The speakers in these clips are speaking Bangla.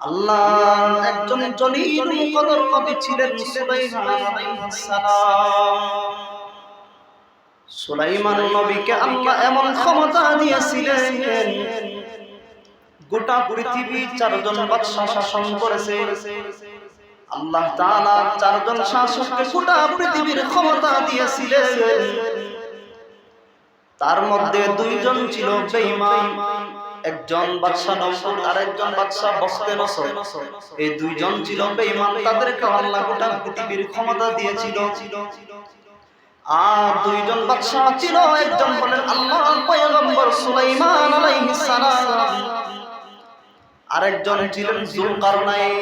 আল্লাহ ছিলেন নবীকে আল্লাহ এমন ক্ষমতা দিয়েছিলেন গোটা পৃথিবী চারজন বাদশা শাসন করেছে। আল্লাহ তাআলা চারজন শাসককে গোটা পৃথিবীর ক্ষমতা দিয়েছিলেন। তার মধ্যে দুইজন ছিল বেঈমান। একজন বাদশা নমরুদ আর একজন বাদশা বখতে নসর। এই দুইজন ছিল বেঈমান, তাদেরকে আল্লাহ গোটা পৃথিবীর ক্ষমতা দিয়েছিল। আর দুইজন বাদশা ছিল, একজন বলেন আল্লাহর পয়গম্বর সুলাইমান আলাইহিস সালাম। আরেকজন ছিলেন জুলকারনাইন,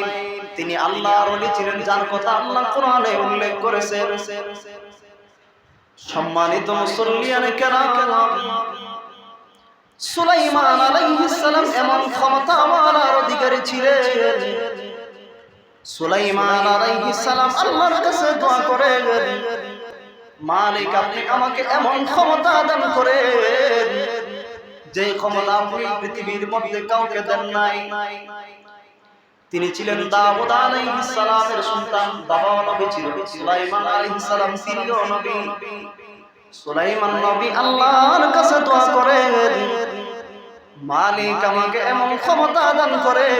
তিনি আল্লাহর ওলি ছিলেন, যার কথা আল্লাহ কোরআনে উল্লেখ করেছেন। সম্মানিত মুসল্লিয়ানে কেরাম সুলাইমান আলাইহিস সালাম এমন ক্ষমতা আমার অধিকারী ছিলেন। সুলাইমান আলাইহিস সালাম আল্লাহর কাছে দোয়া করেন, মালিক, আপনি আমাকে এমন ক্ষমতা দান করেন, যে ক্ষমতা আপনি পৃথিবীর মধ্যে কাউকে দেন নাই। তিনি ছিলেন দাউদ আলাইহিস সালামের সন্তান বাবা নবী ছিল। সুলাইমান আলাইহিস সালাম তিনিও নবী। সুলাইমান নবী আল্লাহর কাছে দোয়া করেন মালিক আমাকে এমন ক্ষমতা দান করেন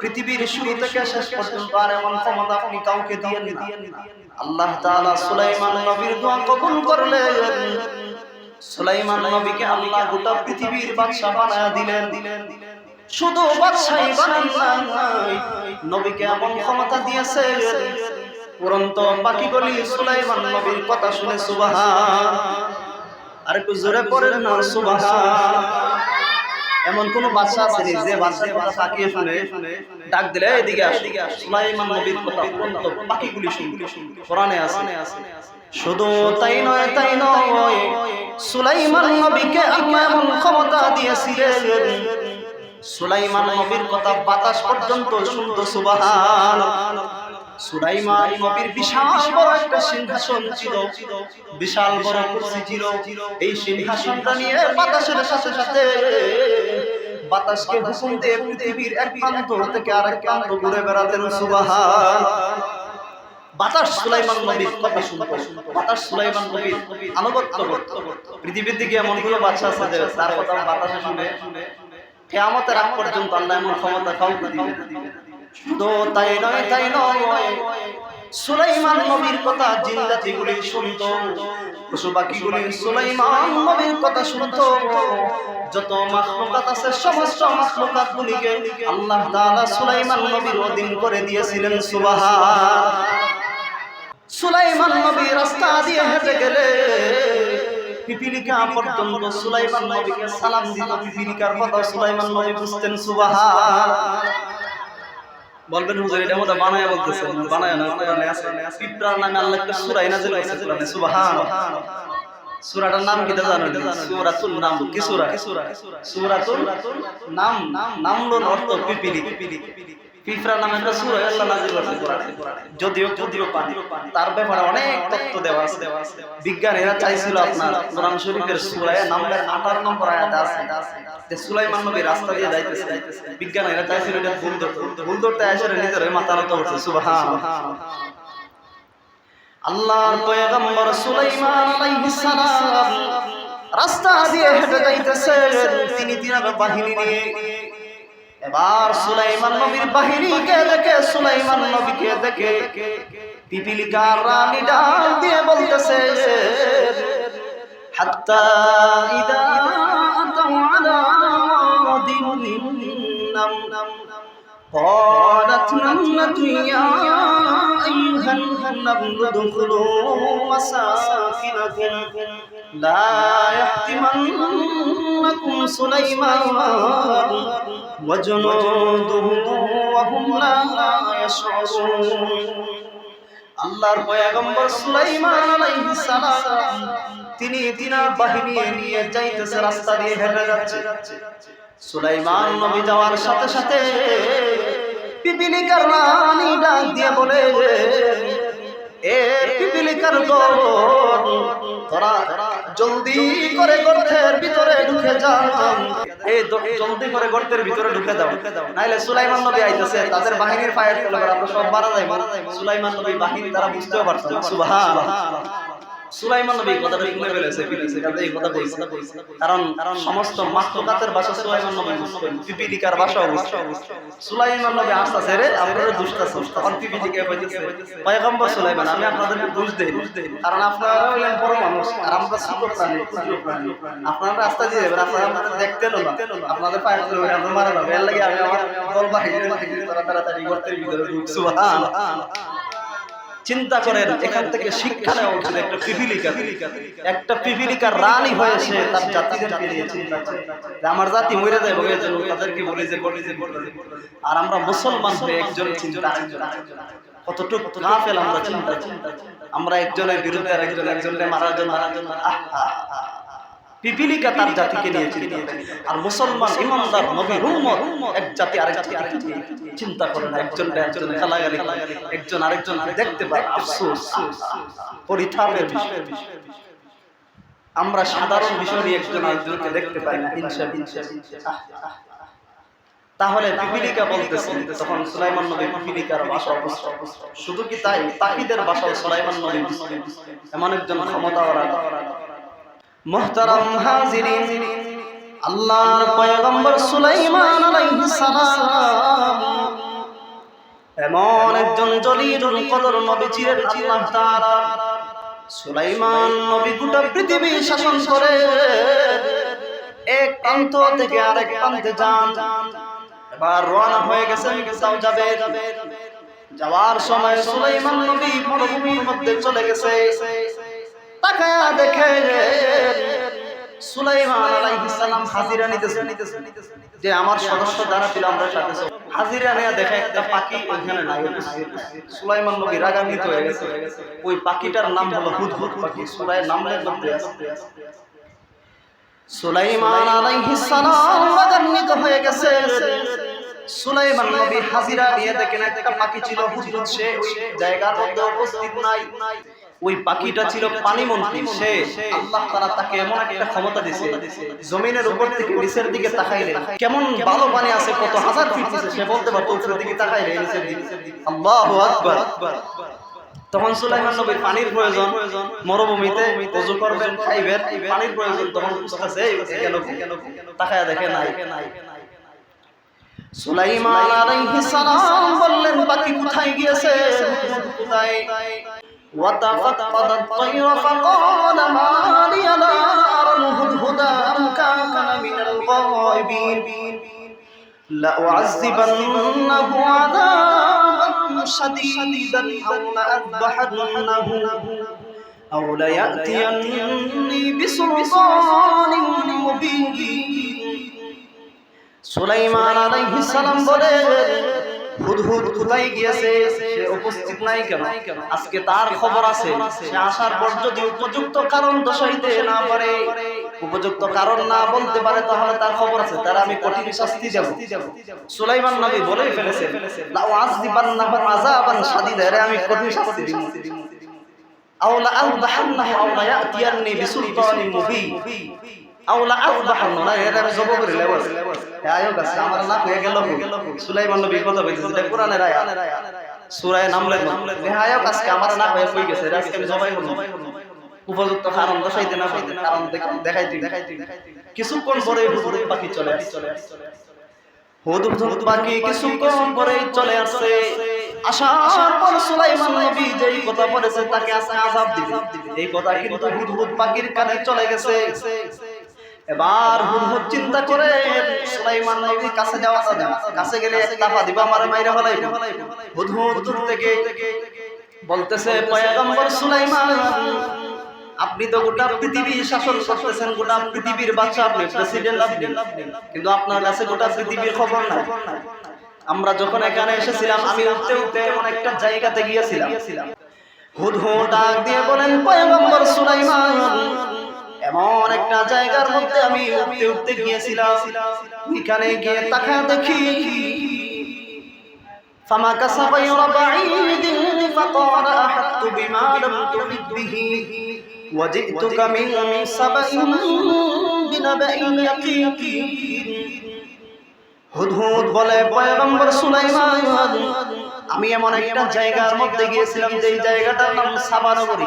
পৃথিবীর শুরু থেকে শেষ পর্যন্ত আর এমন ক্ষমতা আপনি কাউকে দিয়ে আল্লাহ তাআলা সুলাইমান নবীর দোয়া কবুল করলেন। সুলাইমান নবীকে আল্লাহ গোটা পৃথিবীর বাদশা বানায়া দিলেন। শুধু বাদশাহী বানান নাই নবীকে এমন ক্ষমতা দিয়েছে। পুরন্ত বাকি বলি সুলাইমান নবীর কথা শুনে সুবহান। আর একটু জোরে পড়েন না সুবহান। এমন কোন বাদশা আছে যে বাদশার কথা তাকিয়ে শুনে ডাক দিলে এদিকে আস, সুলাইমান নবীর কথা পুরন্ত বাকিগুলি শুনবে কোরআনে আছে। শুধু তাই নয় তাই নয়, সুলাইমান নবীকে আল্লাহ এমন ক্ষমতা দিয়েছিলেন। সুলাইমান নবীর কথা বাতাস পর্যন্ত শুনতো, সুবহান। সাথে পৃথিবীর দিকে এমন কোনো বাদশা আছে যে তার কথা বাতাসে শুনে আগ পর্যন্ত আল্লাহ এমন ক্ষমতা কাউকে দিবে তাই নয় তাই নয়। সুলাইমান নবীর কথা জিন জাতিগুলি শুনতো পশু পাখিগুলি সুলাইমান নবীর কথা শুনতো। যত মাখলুকাত আছে, সমস্ত মাখলুকাত গুলিকে আল্লাহ তাআলা সুলাইমান নবীর অধীন করে দিয়েছিলেন সুবহান সুলাইমান নবী রাস্তা দিয়ে হেঁটে গেলে পিপিলিকা পর্যন্ত সুলাইমান নবীকে সালাম দিত, পিপিলিকার কথা সুলাইমান নবী বুঝতেন সুবহান বলবেন, হুজুর এটা মতো বানায় বলতেছে। বানায় না, কোরআনে আছে। পিঁপড়ার নামে আল্লাহ একটা সূরা নাযিল করেছে কোরআনে, সুবহানাল্লাহ। সূরাটার নাম কি জানেন সূরাতুল নাম। কি সূরা? সূরাতুল নাম নাম। নামলুর অর্থ পিপিলি। পিঁপড়া নামে একটা সূরা আল্লাহ নাযিল করেছে কোরআনে। যদিও যদিও পানি। তার ব্যাপারে অনেক তথ্য দেওয়া আছে। বিজ্ঞানীরা চাইছিল আপনার কোরআন শরীফের সূরায় নাম্বার 18 নম্বর আয়াতে আছে। যে সুলাইমান নবী রাস্তা দিয়ে যাইতেছে। বিজ্ঞানীরা চাইছিল এটা ভুল ধরতে। ভুল ধরতে আসলে নিজের মাথা নত করছে। সুবহান আল্লাহর পয়গম্বর সুলাইমান আলাইহিস সালাম রাস্তা দিয়ে হেঁটে যাইতেছেন। তিনি তিনার বাহিনী নিয়ে এবার সুলাইমান নবীর বাহিনীকে দেখে সুলাইমান নবীকে দেখে পিপিলিকার রানী ডাক দিয়ে বলতেছে হাত্তা ইদা আতাউ আলা দিন قالت نملة يا أيها النمل ادخلوا مساكنكم لا يحتمنكم سليمان وجنوده وهم لا يشعرون আল্লাহর পয়গম্বর সুলাইমান আলাইহিস সালাম তিনি তিনার বাহিনী নিয়ে যাইতেছে রাস্তা দিয়ে হেঁটে যাচ্ছে সুলাইমান নবী যাওয়ার সাথে সাথে পিপিলিকার রানী ডাক দিয়ে বলে এর দল তোরা জলদি করে গর্তের ভিতরে ঢুকে যাও এই জলদি করে গর্তের ভিতরে ঢুকে দাও। নাইলে সুলাইমান নবী আইতেছে, তাদের বাহিনীর ফায়ার চলে আমরা সব মারা যাই সুলাইমান নবী বাহিনী তারা বুঝতেও পারছে না। সুলাইমান নবী কথাটা শুনে ফেলেছে বলছে। কারণ সমস্ত মাখলুকাতের ভাষা সুলাইমান নবী বুঝতেন পিপিলিকার ভাষা বুঝতেন সুলাইমান নবী আসতেছে রে, আপনারা দুষ্টাছে তখন পিপিলিকা কইতেছে পয়গম্বর সুলাইমান, আমি আপনাদেরকে দোষ দেই। কারণ আপনারা হলেন বড় মানুষ, আর আমরা ছোট প্রাণী আপনারা রাস্তা দিয়ে যাবেন, আপনারা আমাদের দেখতেন আপনাদের পায়ে ধরে হয়ে মারা যাবে এর লাগে আমি আমার দল বাহিনী তাড়াতাড়ি গর্তের ভিতরে ঢুক। সুবহান। চিন্তা করেন এখান থেকে শিক্ষা নেওয়া উচিত। একটা পিপিলিকা একটা পিপিলিকার রানী হয়েছে তার জাতিদেরকে নিয়ে চিন্তা করে যে আমার জাতি মরে যায় বলে যে তাদেরকে বলে যে বলে যে আর আমরা মুসলমান হয়ে একজন চিন্তা। আরেকজন কতটুকু গাফেল আমরা চিন্তা আমরা একজনের বিরুদ্ধে আরেকজন একজনের মারা জন্য। আরেকজন আহ। পিপিলিকা তার জাতিকে নিয়ে চিন্তা করে। আর মুসলমান ইমানদার নবী উম্মত এক জাতি আরেক জাতিকে নিয়ে। চিন্তা করে না একজন একজন গালাগালি একজন আরেকজন দেখতে পায়। আফসোস। পরিতাপের বিষয়। আমরা সাধারণ বিষয় নিয়ে একজন আরেকজনকে দেখতে পাই না হিংসা হিংসা। তাহলে পিপিলিকা বলতেছে তখন সুলাইমান নবী পিপিলিকার ভাষা অবস্থা। শুধু কি তাই? পাখিদের ভাষাও সুলাইমান নবী এমন একজন ক্ষমতাওয়ালা। মুহতারাম হাজিরিন, আল্লাহর পয়গম্বর সুলাইমান এমন একজন জলিলুল কদর নবী ছিলেন আল্লাহ তাআলা। সুলাইমান নবী গোটা পৃথিবী শাসন করে, এক প্রান্ত থেকে আরেক প্রান্তে যান। এবার রওনা হয়ে গেছেন কোথাও যাবে যাওয়ার সময় সুলাইমান নবী মরুভূমির মধ্যে চলে গেছে। তাকায়া দেখে সুলাইমান আলাইহিস সালাম হাজিরা নিতেছে। যে আমার সদস্য দ্বারা ছিল আমরা সাথে হাজিরা নিয়ে দেখে একটা পাখি ওখানে নাই সুলাইমান নবী রাগান্বিত হয়ে গেছে। ওই পাখিটার নাম হলো হুদহুদ পাখি। সুলাই নাম করতে সুলাইমান আলাইহিস সালাম রাগান্বিত হয়ে গেছে। সুলাইমান নবী হাজিরা নিয়ে দেখেন একটা পাখি ছিল হুদহুদ। সে ওই জায়গার মধ্যে উপস্থিত নাই। ওই পাখিটা ছিল পানি মন্ত্রী সে আল্লাহ তাআলা তাকে এমন একটা ক্ষমতা দিয়েছে জমিনের উপর থেকে নিচের দিকে তাকাইলে কেমন ভালো পানি আছে কত হাজার ফিট নিচে সে বলতে পারতো উপরের দিকে তাকাইলে নিচের দিকে। আল্লাহু আকবার। তখন সুলাইমান নবীর পানির প্রয়োজন মরুভূমিতে ওযু করবেন খাইবেন পানির প্রয়োজন তখন বুঝতেছে কেন কেন তাকায়া দেখে নাই। সুলাইমান আলাইহিস সালাম বললেন পাখি কোথায় গিয়েছে? কোথায় وتفقد الطير فقال ما لي لا أرى الهدهد أم كان من الغائبين لأعذبنه عذابا شديدا أو لأذبحنه أو ليأتيني بسلطان مبين সুলাইমান আলাইহিস সালাম বলে হুদহুদ কোথায় গিয়েছে? উপস্থিত নাই কেন? আজকে তার খবর আছে। আসার পর যদি উপযুক্ত কারণ উপযুক্ত কারণ না বলতে পারে, তাহলে তার খবর আছে। তার আমি কঠিন শাস্তি দেব। সুলাইমান নবী বলেই ফেলেছে আমি কঠিন শাস্তি দিব। আওলা আযবাহান্নাহু আওলা ইয়াতিয়ান্নি বিসুলতানিন মুবিন। করে উপযুক্ত কারণ দশাইতে না কারণ দেখাইতে। কিছুক্ষণ পরে চলে আসে চলে আসে হুদহুদ পাখি কিছুক্ষণ পরে চলে আসছে। আসার পর কথা বলেছে, তাকে আজকে আযাব দিবে। এই কথা কিন্তু হুদহুদ পাখির কানে চলে গেছে। এবার হুদহুদ চিন্তা করে সুলাইমান নবীর কাছে যাওয়া কাছে গেলে লাফা দিবা আমারে মাইরা ফেলাইব। হুদহুদ দূর থেকে বলতেছে, পয়গম্বর সুলাইমান, আপনি তো গোটা পৃথিবী শাসন করতেছেন, গোটা পৃথিবীর বাচ্চা আপনি প্রেসিডেন্ট আপনি। কিন্তু আপনার কাছে গোটা পৃথিবীর খবর নাই। আমরা যখন এখানে এসেছিলাম, আমি উঠতে উঠতে এমন একটা জায়গাতে গিয়েছিলাম। হুদ হুদ ডাক দিয়ে বলেন, পয়গম্বর সুলাইমান এমন একটা জায়গার মধ্যে আমি উঠতে উঠতে গিয়েছিলাম এখানে গিয়ে তাকা দেখি فمكث غير بعيد فقال أحطت بما لم تحط به وجئتك من سبأ بنبأ يقين হুদহুদ বলে পয়গম্বর সুলাইমান আমি এমন একটা জায়গার মধ্যে গিয়েছিলাম যে জায়গাটার নাম সাবানগরী।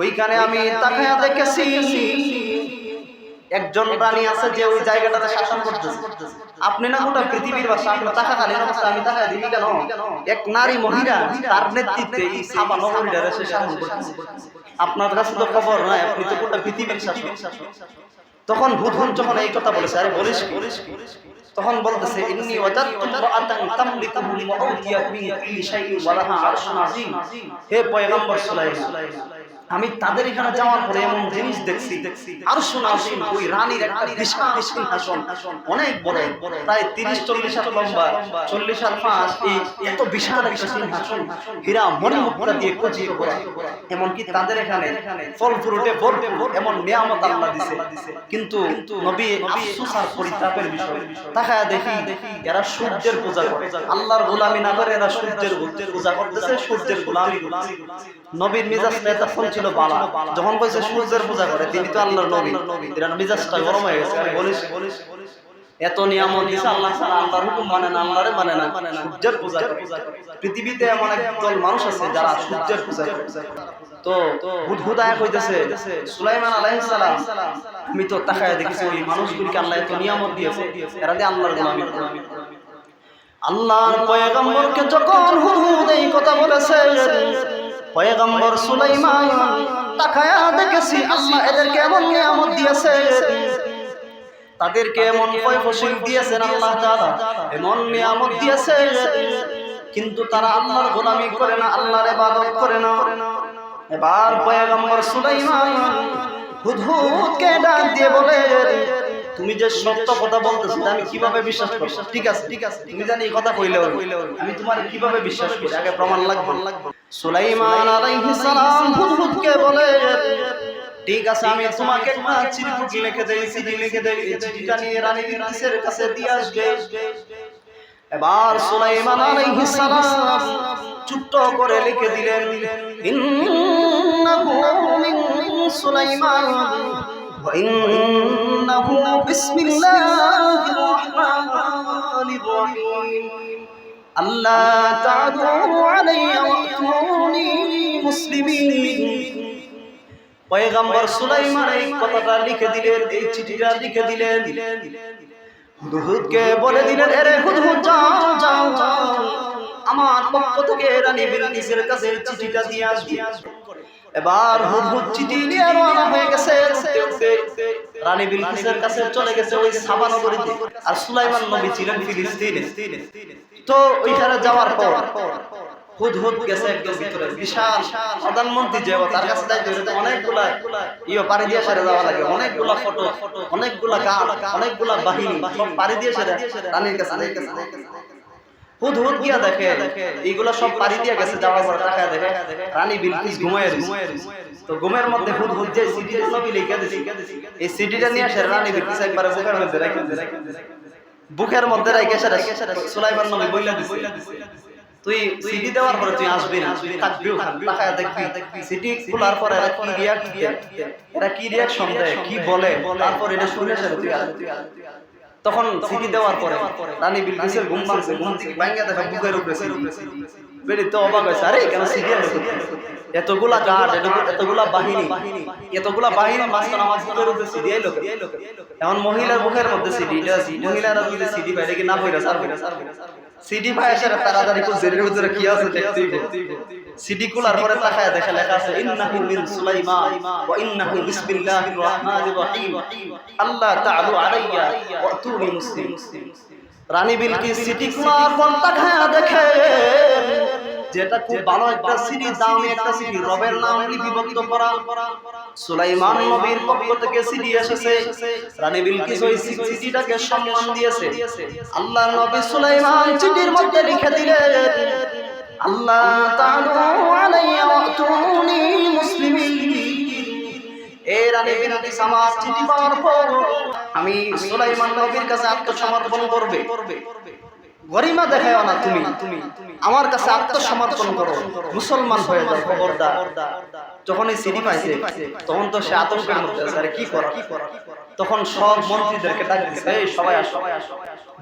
ওইখানে আমি তাকায়া দেখেছি। একজন প্রাণী আছে যে ওই জায়গাটাতে শাসন করতেছে। আপনি না গোটা পৃথিবীর বাসা আপনি টাকা খালেন আমি টাকা দিবি কেন? এক নারী মহিলা তার নেতৃত্বে এই সাবা নগরীটা সে শাসন করতেছে। আপনার কাছে তো খবর নাই আপনি তো গোটা পৃথিবীর শাসক। তখন হুদহুন যখন এই কথা বলেছে, আরে বলিস বলিস তখন বলতেছে, ইন্নি ওয়াজাদতু ইমরাআতান তামলিকুহুম ওয়া উতিয়াত মিন কুল্লি শাইইন ওয়া লাহা আরশুন আযীম। হে পয়গম্বর সুলাইমান আমি তাদের এখানে যাওয়ার পরে এমন জিনিস দেখছি। আরশুন আযীম ওই রানীর একটা বিশাল সিংহাসন। অনেক বড় প্রায় 30 40 হাত লম্বা। 40 হাত ফাঁস এই এত বিশাল একটা সিংহাসন। হীরা মণিমুক্তা দিয়ে খচিত করা এমনকি তাদের এখানে ফল ফ্রুটে ভরপুর এমন নিয়ামত আল্লাহ দিছে। কিন্তু নবী আফসোস আর পরিতাপের বিষয়। তাকায় দেখি এরা সূর্যের পূজা করে। আল্লাহর গোলামি না করে এরা সূর্যের পূজা করতেছে সূর্যের গোলামি করতেছে। নবীর মিজাজটা তখন ছিল বালা। যখন কইছে সূর্যের পূজা করে, তিনি তো আল্লাহর নবী। এরা মিজাজটা গরম হয়ে গেছে। আরে বলিস, এত নিয়ামত দিছে, আল্লাহ ছাড়া আল্লাহর হুকুম মানে না, আল্লাহরে মানে না, সূর্যের পূজা করে। পৃথিবীতে এমন একদল মানুষ আছে যারা সূর্যের পূজা করে। তো হুদহুদ আয়া কইতেছে, সুলাইমান আলাইহিস সালাম আমি তো তাকায় দেখেছি ওই মানুষগুলিকে আল্লাহ এত নিয়ামত দিয়েছে। এরা দিয়ে আল্লাহর গোলামি আল্লাহর পয়গম্বরকে যখন হুদহুদ এই কথা বলেছে পয়গম্বর সুলাইমান, তাকায়া দেখেছি আল্লাহ এদেরকে এমন নিয়ামত দিয়েছে। তাদেরকে এমন ফসিল দিয়েছেন আল্লাহ তাআলা, এমন নিয়ামত দিয়েছে কিন্তু তারা আল্লাহর গোলামি করে না, আল্লাহর ইবাদত করে না। এবার পয়গম্বর সুলাইমান হুদহুদকে ডাক দিয়ে বলে তুমি যে সত্য কথা বলতেছো আমি কীভাবে বিশ্বাস করব? ঠিক আছে ঠিক আছে, তুমি জানি এই কথা কইলে আমি তোমার কীভাবে বিশ্বাস করি? আগে প্রমাণ লাগবে। সুলাইমান আলাইহিস সালাম হুদহুদকে বলে, ঠিক আছে, আমি তোমাকে একটা চিঠি লিখে দেই, চিঠি লিখে দেই। চিঠিটা নিয়ে রানী বিলকিসের কাছে দিয়ে আসবে। এবার সুলাইমান আলাইহিস সালাম চুট্ট করে লিখে দিলেন, ইন্নাহু মিন সুলাইমান। ওয়া ইন্নাহু বিসমিল্লাহির রহমানির রহিম আল্লাহ তা'তু আলাইয়া ওয়াতুনি মুসলিমিন পয়গম্বর সুলাইমান এই কথাটা লিখে দিলেন এই চিঠিটা লিখে দিলেন হুদহুদকে বলে দিলেন এরে হুদহুদ যাও যাও যাও আমার পক্ষ থেকে রানী বিলকিসের কাছে চিঠিটা দিয়ে আসবি এবার হুদহুদ চিঠি নিয়ে রওনা হয়ে গেছে। রানী বিলকিসের কাছে চলে গেছে ওই সাবা নগরীতে আর সুলাইমান নবী ছিলেন ফিলিস্তিনে। তো ওইখানে যাওয়ার পর হুদহুদ গেছে একদম ভিতরে। বিশাল প্রধানমন্ত্রী যে তার কাছে যাইতে হলে অনেকগুলা ইয়ে পাড়ি দিয়ে সেরে যাওয়া লাগে। অনেকগুলা ফটো, অনেকগুলা গান, অনেকগুলা বাহিনী পাড়ি দিয়ে সেরে রানীর কাছে হুদ হুদ গিয়া দেখে। সব পাড়ি দিয়ে গেছে যাওয়ার পর টাকা দেখে। রানী বিলকিস ঘুমায় ঘুমায় তো ঘুমের মধ্যে হুদ হুদ যে সিডি নবী লিখে দিছি। এই সিডিটা নিয়ে আসে রানী বিলকিস একবারে বুকের মধ্যে রেখে বুকের মধ্যে রেখে সেরে সুলাইমান নবী বইলা তুই সিডি দেওয়ার পরে তুই আসবি না। তাকায় দেখবি। খোলার পরে কি রিয়াক্ট এরা কি রিয়াকশন দেয়? কি বলে? তারপর এটা শুনে তুই আসবি। তখন সিটি দেওয়ার পরে রানী বিলকিসের ঘুম ভাঙছে ঘুম থেকে ভাঙ্গা দেখা বুকের উপরে বেরি তো অবাক হয়েছে আরে কেন সিরিয়াল এতগুলা গার্ড এতগুলা বাহিনী এতগুলা বাহিনী মাঝখানে আমার বুকের উপরে সিডি আইলো এখন মহিলার বুকের মধ্যে সিডি মহিলারা যদি সিডি বাইরে কি না বইরা সার বইরা সার সিডি ভাই এসে তাড়াতাড়ি কোন জেলের ভিতরে কি আছে দেখতেই সিডি কুলার পরে তাকায় দেখে লেখা আছে, ইন্নাহু মিন সুলাইমান ওয়া ইন্নাহু বিসমিল্লাহির রহমানির রহিম। আল্লাহ তাআলু আলাইয়া ওয়া তুনি মুসলিম। রানী বিলকিস সিডি কুলার পর তাকায় দেখে, যেটা খুব ভালো একটা সিডি দামি একটা সিডি রবের নাম লিপিবদ্ধ করা। সুলাইমান নবীর পক্ষ থেকে সিডি এসেছে। রানী বিলকিস ওই সিডিটাকে সম্মান দিয়েছে। আল্লাহ নবী সুলাইমান চিঠির মধ্যে লিখে দিলেন, আল্লাহ তাআলা আলাইয়া ওয়াতুনি মুসলিমিন। আমি সুলাইমান নবীর কাছে আত্মসমর্পণ করবে। গরিমা না তুমি। আমার কাছে আত্মসমর্পণ করো। মুসলমান হয়ে যাও যখন এই পাইছে তখন তো সে আতঙ্কের মধ্যে আছে। কি করা? কি তখন সব মন্ত্রীদেরকে ডাক দিছে, এই, সবাই আসো।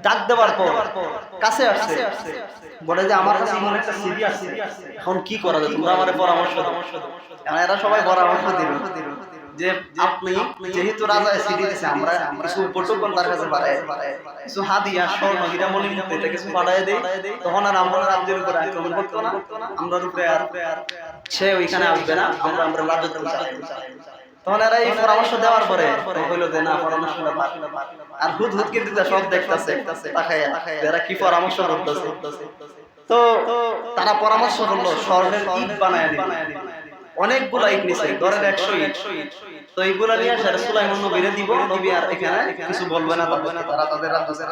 ডাক দেওয়ার পর কাছে আসছে। বলে যে, আমার কাছে এমন একটা এখন কি করা যায়? তোমরা আমারে পরামর্শ দাও। এরা সবাই পরামর্শ দিল যে আপনি যেহেতু রাজা সিডি দিছে আমরা কিছু উপটকন তার কাছে বাড়ায় কিছু হাদিয়া স্বর্ণ এটা কিছু বাড়ায় দেই। তখন আর আমরা রাজ্যের উপরে আক্রমণ করতো না। আমরা রূপে আর সে ওইখানে আসবে না আমরা আমরা রাজত্ব তখন এরা এই পরামর্শ দেওয়ার পরে হইল যে না পরামর্শটা বাদ। আর হুদ হুদ কিন্তু সব দেখতাছে এরা কি পরামর্শ করতেছে? তো তারা পরামর্শ করল স্বর্ণের ইট বানায় অনেকগুলা ইট নিছে। ধরেন একশো ইট তো এইগুলা নিয়ে সুলাইমান নবীরে দিব নবী আর এখানে কিছু বলবে না তাদের। তারা তাদের রাজ্যে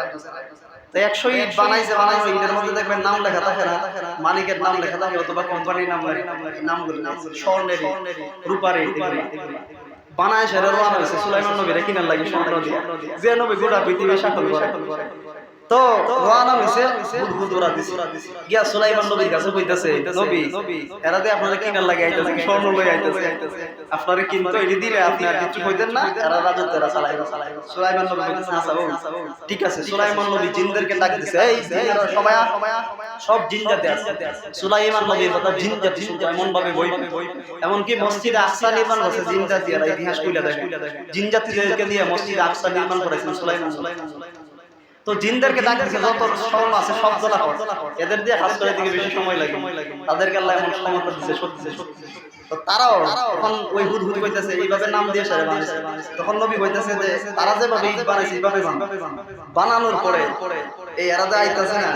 তো একশো ইট বানাইছে বানাইছে ইটের মধ্যে দেখবেন নাম লেখা থাকে না। মালিকের নাম লেখা থাকে অথবা কোম্পানির নাম নামগুলো। স্বর্ণের রূপারে বানায় সেটা রোয়ানা হয়েছে সুলাইমান নবীরে কিনার লাগে স্বর্ণ দিয়ে। যে নবী গোটা পৃথিবী শাসন করে। তো রোয়ানা হইছে বুদবুদ ওরা দিছে। গিয়া সুলাইমান নবীর কাছে কইতাছে, নবী, এরা আপনারা লাগে আইতাছে স্বর্ণ লই আইতাছে দিলে আপনি আর কিছু কইতেন না? এরা রাজত্বেরা চালাইবা। সুলাইমান নবী কইতাছে ও ঠিক আছে, সুলাইমান নবী জিনদেরকে ডাক দিছে, এই সবাই সব জিন জাতি আছে। সুলাইমান নবীর কথা জিন জাতি এমন ভাবে বই এমনকি মসজিদে আকসা নির্মাণ করছে জিন জাতি, এরা ইতিহাস কইলা দেখে। জিন জাতিদেরকে দিয়ে মসজিদে আকসা নির্মাণ করেছেন সুলাইমান সুলাইমান তো জিনদেরকে ডাক যত স্বর্ণ আছে সব জলা কর। এদের দিয়ে হাজ করে দিকে বেশি সময় লাগে। তাদেরকে আল্লাহ এমন ক্ষমতা দিচ্ছে সত্যি তো তারাও তখন ওই হুদ হুদ কইতেছে এইভাবে নাম দিয়ে সারে বানাইছে তখন নবী কইতেছে যে তারা যেভাবে ইট বানাইছে এইভাবে বানানোর পরে এই এরা যে আইতাছে না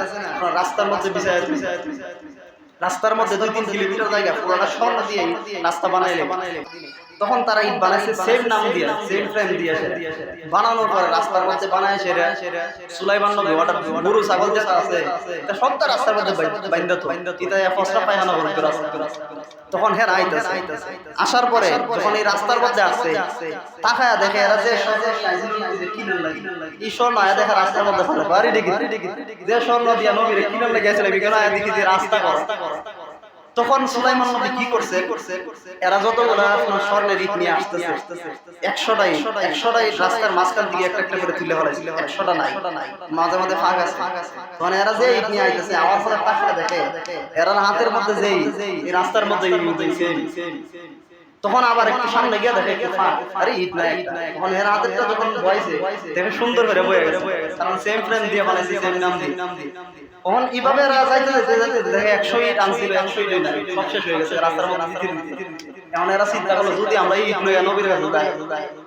রাস্তার মধ্যে বিছায় রাস্তার মধ্যে দুই তিন কিলোমিটার জায়গা পুরোটা স্বর্ণ দিয়ে রাস্তা বানাইলে। তখন তারা ইট বানাইছে সেম নাম দিয়ে সেম ফ্রেম দিয়ে বানানোর পরে রাস্তার মধ্যে বানায় সেরা। সুলাইমান নবী ওটা গরু ছাগল যেটা আছে। এটা সব তো রাস্তার মধ্যে বাইন্দা তো এটা ফসলা পায়খানা বলতে রাস্তা। তখন হেরা আইতাছে। আসার পরে যখন এই রাস্তার মধ্যে আসছে তাকায়া দেখে এরা যে এই স্বর্ণ আয়া দেখে রাস্তার মধ্যে ফেলে বাড়ি ডিগি। যে স্বর্ণ দিয়া নবীর কিনার লেগে আসলে বিকেল আয়া দেখি যে রাস্তা কর। তখন সুলাইমান নবী কি করছে? এরা যতগুলা আপনার স্বর্ণের ইট নিয়ে আসতেছে একশোটাই একশোটাই রাস্তার মাঝখান দিকে একটা একটা করে তুলে ফেলাইছিল একশোটা নাই, মাঝে মাঝে ফাঁক আছে। তখন এরা যে ইট নিয়ে আইতেছে আমার ফলে টাকা দেখে এরা হাতের মধ্যে যেই রাস্তার মধ্যে ইট নিতেছে তখন আবার একটু সামনে গিয়ে দেখে আরে ইট নাই তখন এর হাতেরটা যখন বইছে, দেখে সুন্দর করে বয়ে গেছে। কারণ সেম ফ্রেম দিয়ে বানাইছে সেম নাম দিয়ে। তখন এইভাবে যাইতে যাইতে যাইতে দেখে একশো ইট আনছিল একশো ইট সব শেষ হয়ে গেছে রাস্তার মধ্যে দিতে দিতে এখন এরা চিন্তা করল যদি আমরা ইট লইয়া নবীর কাছে যাই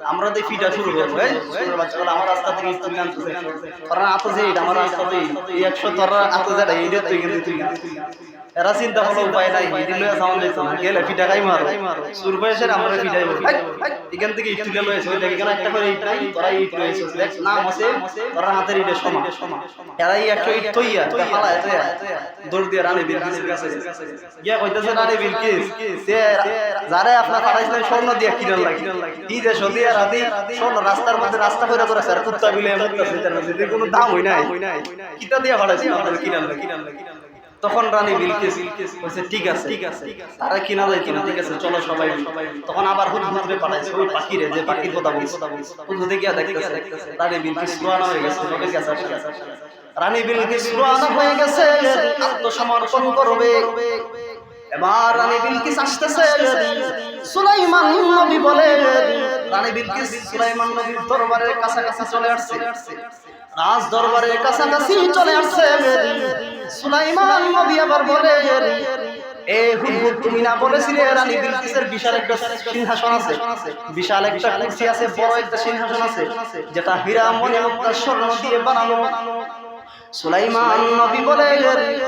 আমরা তো ফিটা শুরু করব বাচ্চাগুলো আমার রাস্তা থেকে ইট তুলে আনতেছে কারণ আতো যে ইট আমার রাস্তাতে এই। একশো তোরা আতো যেটা এইটা তুই কিন্তু তুই কিন্তু এরা চিন্তা করল উপায় নাই লইয়া সাউন্ড না গেলে খাই মারো। সুর বয়সের আমরা বলি এখান থেকে ইট তুলে লয়েছে ওই দেখে একটা করে ইট নাই তোরা ইট লয়েছে দেখ নাম আছে তোরা হাতের ইটের সমান। এরা এই একশো ইট তৈয়া পালা এত দৌড় দিয়ে রানী কাছে। গিয়া কইতেছে রানী বিলকিস সে যারে আপনার পাঠাইছিলেন স্বর্ণ দিয়া কিনার লাগে কি যে সদি আর রাতি স্বর্ণ রাস্তার মধ্যে রাস্তা করে করে স্যার কুত্তা বিলে তার কোনো দাম হই নাই। কিতা দিয়া পাঠাইছি লাগে লাগে তখন রানী বিলকিস বলছে ঠিক আছে ঠিক আছে তারা কিনা যায় কিনা ঠিক আছে চলো সবাই তখন আবার হুদ হুদরে পাঠাইছে ওই পাখিরে যে পাখির কথা বলছে। হুদ হুদে গিয়া দেখতেছে রানী বিলকিস রোয়ানা হয়ে গেছে কাছে আসে রানী বিলকিস রোয়ানা হয়ে গেছে আত্মসমর্পণ করবে। এবার রানী বিলকিস আসতেছে। সুলাইমান নবী বলে রানী বিলকিস সুলাইমান নবীর দরবারের কাছাকাছি চলে আসছে। রাজ দরবারের কাছাকাছি চলে আসছে। সুলাইমান নবী আবার বলে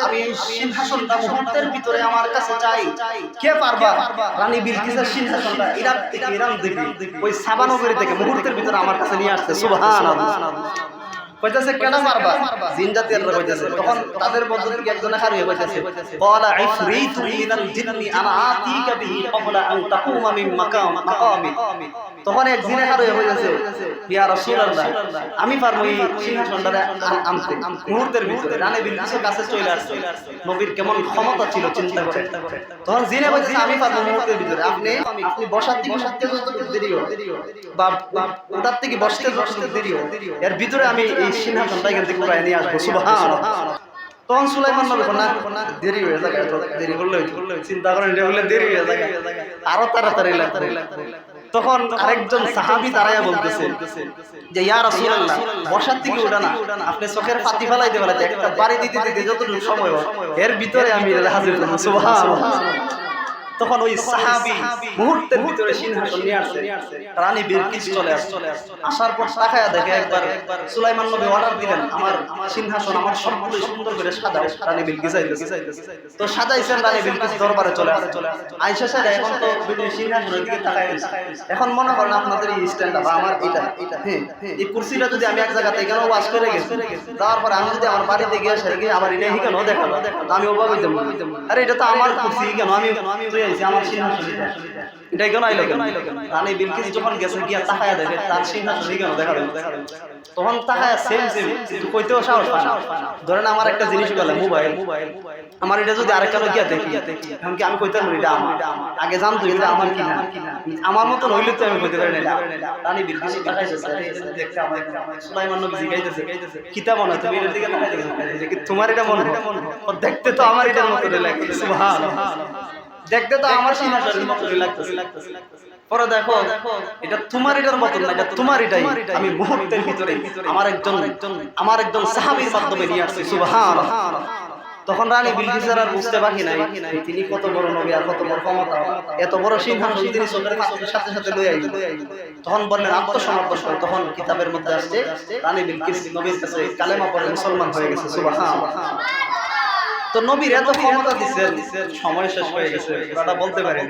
আমি সিংহাসনটা ভিতরে আমার কাছে চাই। কে পারবা রানী বিলকিসের সিংহাসনটা? ইরান থেকে ইরান দেবী ওই সাবানগরী থেকে মুহূর্তের ভিতরে আমার কাছে নিয়ে আসছে। কইতাছে কেন মারবা? জিন কইতাছে। তখন তাদের মধ্য থেকে একজন হারিয়ে কইতাছে ক্বালা ইফরিতু মিনাল জিন্নি আনা আতিকা বিহি ক্বাবলা আন তাকুমা মিন মাকাম। মাকামি। তখন এক জিনে হারিয়ে কইতাছে ইয়া রাসূলুল্লাহ। আমি এই সিংহাসনটা আনতে। মুহূর্তের ভিতরে রানী কাছে চলে আসছে। নবীর কেমন ক্ষমতা ছিল চিন্তা করে। তখন জিনে কইতাছে আমি পারব মুহূর্তের ভিতরে। আপনি আপনি বসার থেকে উঠতে যতটুকু দেরি হোক বা ওটার থেকে বসতে যতটুকু দেরি হোক এর ভিতরে আমি তখন সুলাইমান নবী না দেরি হয়ে যায় আরেকজন সাহাবী দাঁড়ায়া বলতেছে যে, ইয়া রাসূলুল্লাহ, বসার থেকে উঠা না। আপনি চোখের পাতি ফেলাইতে ফেলাইতে একটা বাড়ি দিতে দিতে যতটুকু সময় এর ভিতরে আমি হাজির করব তখন ওই সাহাবি মুহূর্তের ভিতরে সিংহাসন নিয়ে আসছে রানী বিলকিস চলে আসছে আসার পর তাকায়া দেখে একবার সুলাইমান নবী অর্ডার দিলেন আমার সিংহাসন আমার সবগুলো সুন্দর করে সাজাও। রানী বিলকিস আইতেছে। তো সাজাইছেন রানী বিলকিস দরবারে চলে আসছে আইসা সাজা এখন তো সিংহাসনের দিকে তাকায়। এখন মনে করেন আপনাদের এই স্ট্যান্ডটা বা আমার এটা। এটা। হ্যাঁ এই কুরসিটা যদি আমি এক জায়গাতে এখানে ওয়াশ করে গেছি? যাওয়ার পরে আমি যদি আমার বাড়িতে গিয়ে সেরে গিয়ে আবার এটা কেন দেখানো তো আমি ওভাবে আরে এটা তো আমার কুরসি কেন? আমি আমার এটা। কেন কেন? রানী বিলকিস যখন গেছে, গিয়া তাকায়া দেখে, তার সিংহাসন কেন তখন তাকায়া সেম সেম কইতেও সাহস পায় ধরেন আমার একটা জিনিস গেল মোবাইল। আমার এটা যদি আরেক কারও গিয়া দেখি এখন কি আমি কইতে পারি এটা আমার? আগে জানতো এটা আমার কি না আমার মতন হইলে তো আমি কইতে পারি না। রানী বিলকিস দেখতে আমার সুলাইমান নবী জিগাইতেছে তুমি এর দিকে তোমার এটা মনে হয়? দেখতে তো আমার এটার মতো লাগে। সুবহানাল্লাহ। দেখতে তো আমার সিংহাসনের মতো লাগতেছে। পরে দেখো এটা তোমার এটার মতন না এটা তোমার এটাই। আমি মুহূর্তের ভিতরে আমার একজন আমার একজন সাহাবীর মাধ্যমে নিয়ে আসছি তখন রানী বিলকিসের আর বুঝতে বাকি নাই তিনি কত বড় নবী আর কত বড় ক্ষমতা। এত বড় সিংহাসন তিনি চোখের সাথে সাথে লই আইলেন তখন বললেন আত্মসমর্পণ করে তখন কিতাবের মধ্যে আসছে রানী বিলকিস নবীর কাছে কালেমা পড়ে মুসলমান হয়ে গেছে সুবহানাল্লাহ। তো নবীর এত ক্ষমতা দিচ্ছেন সময় শেষ হয়ে গেছে। পুরাটা বলতে পারি।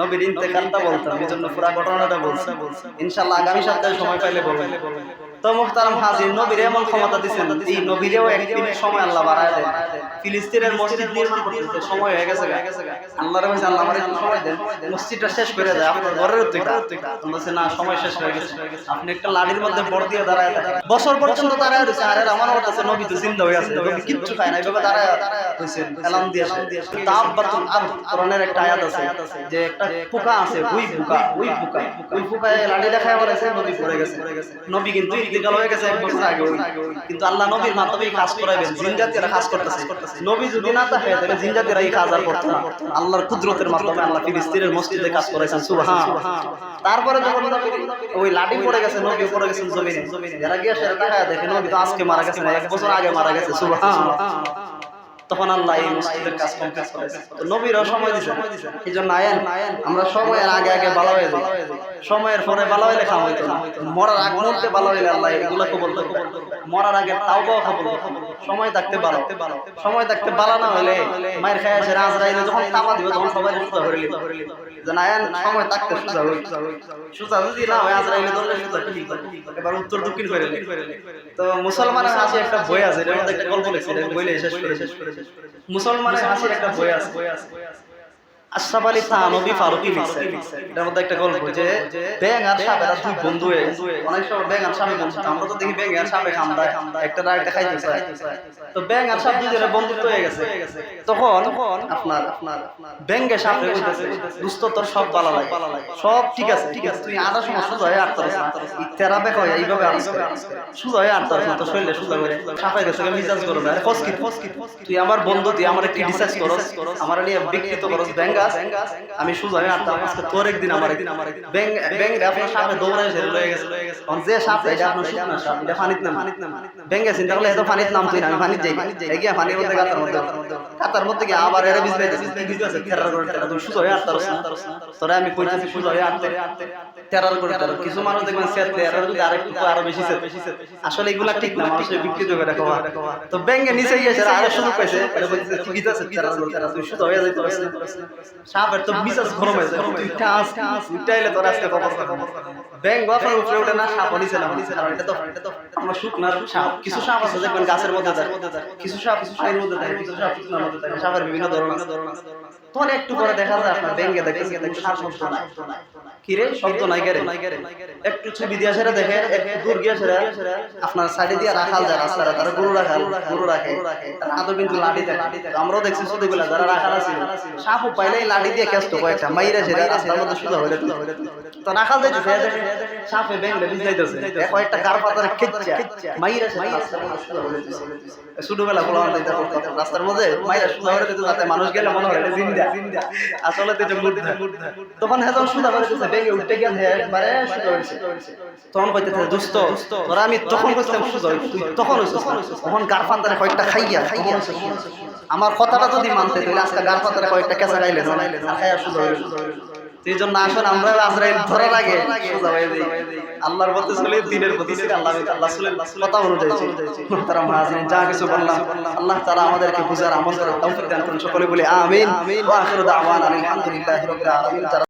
নবীর ইন্তেকালটা বলতাম এই জন্য পুরা ঘটনাটা বলছি। ইনশাল্লাহ আগামী সপ্তাহে সময় পাইলে বলবেন তো মুখতারাম হাজির নবীর এমন ক্ষমতা দিচ্ছেন এই নবীরেও এক মিনিট সময় আল্লাহ বাড়ায় দেন। ফিলিস্তিনের মসজিদ নির্মাণ করতেছে সময় হয়ে গেছে আল্লাহ রহমান আল্লাহ আমার একটু সময় দেন। মসজিদটা শেষ করে দেয়। আপনার ঘরের বলছে না সময় শেষ হয়ে গেছে। আপনি একটা লাড়ির মধ্যে বড় দিয়ে দাঁড়ায় বছর পর্যন্ত দাঁড়ায় রয়েছে। আরে আমার মনে আছে নবী তো চিন্তা হয়ে আছে। কিচ্ছু খায় না। এইভাবে দাঁড়ায় হয়েছেন এলাম দিয়ে তাব্বাতুল আরদ কোরআনের একটা আয়াত আছে যে একটা পোকা আছে ওই পোকা ওই পোকা। ওই পোকায় লাড়ি দেখায় বলেছে নবী পড়ে গেছে। নবী কিন্তু ইন্তেকাল হয়ে গেছে, এক বছর আগে। কিন্তু আল্লাহ নবীর মাধ্যমেই কাজ করাবেন জিন জাতিরা কাজ করতেছে। নবী যদি না থাকে, তাহলে জিন জাতিরা এই কাজ আর করতো না। আল্লাহর কুদরতের মাধ্যমে আল্লাহ ফিলিস্তিনের মসজিদে কাজ করাইছেন, সুবহান। তারপরে যখন ওই লাঠি পড়ে গেছে, নবী পড়ে গেছেন জমিনে। যারা গিয়ে সেটা দেখে, নবী তো আজকে মারা গেছে এক বছর আগে মারা গেছে, সুবহান। তখন আল্লাহ এই মসজিদের কাজ কমপ্লিট করেছে। তো নবীরও সময় দিছে এই জন্য আয়েন, আমরা সময়ের আগে আগে ভালো হয়ে যাই। সময়ের পরে ভালো হইলে খাওয়া হইতো না মরার আগ মুহূর্তে ভালো হইলে আল্লাহ এগুলো কবল মরার আগে তাও কবল করবে। সময় থাকতে ভালো সময় থাকতে ভালো না হইলে মায়ের খায় আসে রাজরাইলে যখন তামা দিবে তখন সবাই সুস্থ করে লিবে যে না আয়েন সময় থাকতে সুজা হই। সুজা যদি না হয় আজরাইলে ধরলে সুজা ঠিক এবার উত্তর দক্ষিণ করে তো মুসলমানের হাসি একটা বই আছে এটার মধ্যে একটা গল্প লিখছে বইলে শেষ করে শেষ করে মুসলমানের একটা বই আছে। একটা একটা একটা ব্যাংকে সব ঠিক আছে ঠিক আছে। তুই আধা সময় সোজা হয়ে আটতারস না। তেরা বেক হয়, এইভাবে সোজা করে গেছে তুই আমার বন্ধু, তুই আমার করস। আমার নিয়ে বিকৃত করস। ব্যাঙ্গাস আমি সোজা হয়ে আজকে তোর একদিন আমার একদিন আমার একদিন ব্যাং ব্যাং আপনার সাপে দৌড়ায় ছেড়ে লয়ে গেছে অন যে সাপ এটা আপনার শুকনা সাপ এটা পানিত নাম পানিত নাম ব্যাঙ্গে চিন্তা করলে এত পানিত নাম তুই আমি পানিত যাই এগিয়ে পানির মধ্যে গাতার মধ্যে গাতার মধ্যে গিয়ে আবার এরা বিজ বাইতেছে কি বিজ আছে তেরার করে তেরা তুই সোজা হয়ে আটতারস তোরা আমি কইতাছি সোজা হয়ে আটতে করে তেরা কিছু মানুষ দেখবেন যদি আরেকটু আরও বেশি আসলে এগুলা ঠিক না মানুষের বিকৃত করে খাওয়া তো ব্যাঙ্গে নিচে গিয়েছে আরও সুযোগ পাইছে এটা ঠিক আছে করে হয়ে সাপের তো মিজাজ গরম হয়ে যায়। তুই টাস তুই আইলে তোর আজকে খবর ব্যাং বাফার উপরে ওঠে না সাপ নিচে না নিচে না এটা তো এটা তো শুকনার সাপ। কিছু সাপ আছে দেখবেন গাছের মধ্যে কিছু সাপ কিছু সাপের মধ্যে থাকে কিছু সাপ শুকনার মধ্যে থাকে সাপের বিভিন্ন ধরনের তখন একটু পরে দেখা যায় আপনার ব্যাঙ্গে দেখে দেখে সাপ শব্দ নাই কিরে? শব্দ নাই গেরে একটু ছবি দিয়ে দেখে একটু দূর গিয়ে আপনার সাইডে দিয়ে রাখাল যায় তারা গরু রাখাল গরু রাখে। কিন্তু লাঠি দেয়। আমরাও দেখছি যারা রাখাল আছিল সাপ পাইলে লাঠি দিয়ে কেষ্ট কয়েকটা মাইরা রাস্তার মধ্যে সুদা হইলে তো রাখাল সাপে বিজাইতেছে কয়েকটা গার পাতারে খেচ্চা। মাইরা রাস্তার মধ্যে সুদা হইলে ছোটবেলা বলা রাস্তার মধ্যে মাইরা সুদা হইলে যাতে মানুষ গেলে মনে হয় এটা জিন্দা। আসলে তো এটা মুর্দা। তখন হ্যাঁ যখন গেল হ্যাঁ একবারে তখন কইতে থাকে দোস্ত তোরা আমি তখন কইতাম সুদা হইছে তুই তখন হইছিস তখন গার পাতারে কয়েকটা খাইয়া খাইয়া আমার কথাটা যদি মানতে তাহলে আজকে গার্ফান্তারে কয়েকটা কেঁচা গাইলে জানাইলে খাইয়া জন্য আসুন আমরা আজরাইল ধরার আগে সোজা হয়ে যাই। আল্লাহর পথে চলে দিনের পথে চলে আল্লাহ আল্লাহ রাসূলের কথা অনুযায়ী তারা মহাজিন যা কিছু বললাম আল্লাহ তারা আমাদেরকে বুঝার আমল করার তৌফিক দান করুন সকলে বলে আমিন ওয়া আখিরু দাওয়ানা আলহামদুলিল্লাহি রাব্বিল আলামিন যারা